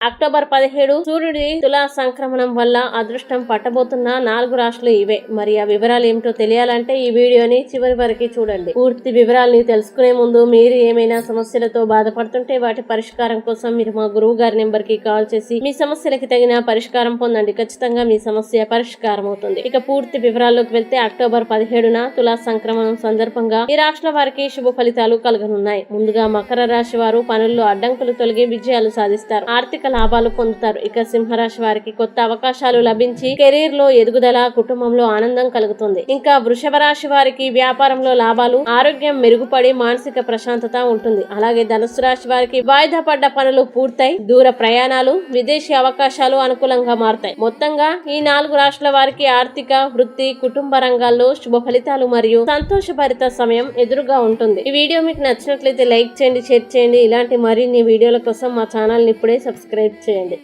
October పదిహేడు సూర్యుడి తులా సంక్రమణం వల్ల అదృష్టం పట్టబోతున్న నాలుగు రాష్ట్రాలు ఇవే. మరి ఆ వివరాలు ఏమిటో తెలియాలంటే ఈ వీడియోని చివరి వరకు చూడండి. పూర్తి వివరాలని తెలుసుకునే ముందు మీరు ఏమైనా సమస్యలతో బాధపడుతుంటే వాటి పరిష్కారం కోసం మీరు మా గురువు గారి నెంబర్కి కాల్ చేసి మీ సమస్యలకి తగిన పరిష్కారం పొందండి. ఖచ్చితంగా మీ సమస్య పరిష్కారం అవుతుంది. ఇక పూర్తి వివరాల్లోకి వెళ్తే అక్టోబర్ పదిహేడున తులా సంక్రమణం సందర్భంగా ఈ రాష్ట్ర వారికి శుభ ఫలితాలు కలగనున్నాయి. ముందుగా మకర రాశి వారు పనుల్లో అడ్డంకులు తొలగి విజయాలు సాధిస్తారు. ఆర్థిక లాభాలు పొందుతారు. ఇక సింహరాశి వారికి కొత్త అవకాశాలు లభించి కెరీర్లో ఎదుగుదల కుటుంబంలో ఆనందం కలుగుతుంది. ఇంకా వృషభ రాశి వారికి వ్యాపారంలో లాభాలు ఆరోగ్యం మెరుగుపడి మానసిక ప్రశాంతత ఉంటుంది. అలాగే ధనుసు రాశి వారికి వాయిదా పడ్డ పనులు పూర్తయి దూర ప్రయాణాలు విదేశీ అవకాశాలు అనుకూలంగా మారుతాయి. మొత్తంగా ఈ నాలుగు రాష్ట్రాల వారికి ఆర్థిక వృత్తి కుటుంబ రంగాల్లో శుభ ఫలితాలు మరియు సంతోషభరిత సమయం ఎదురుగా ఉంటుంది. ఈ వీడియో మీకు నచ్చినట్లయితే లైక్ చేయండి షేర్ చేయండి. ఇలాంటి మరిన్ని వీడియోల కోసం మా ఛానల్ని ఇప్పుడే సబ్స్క్రైబ్ చేయండి.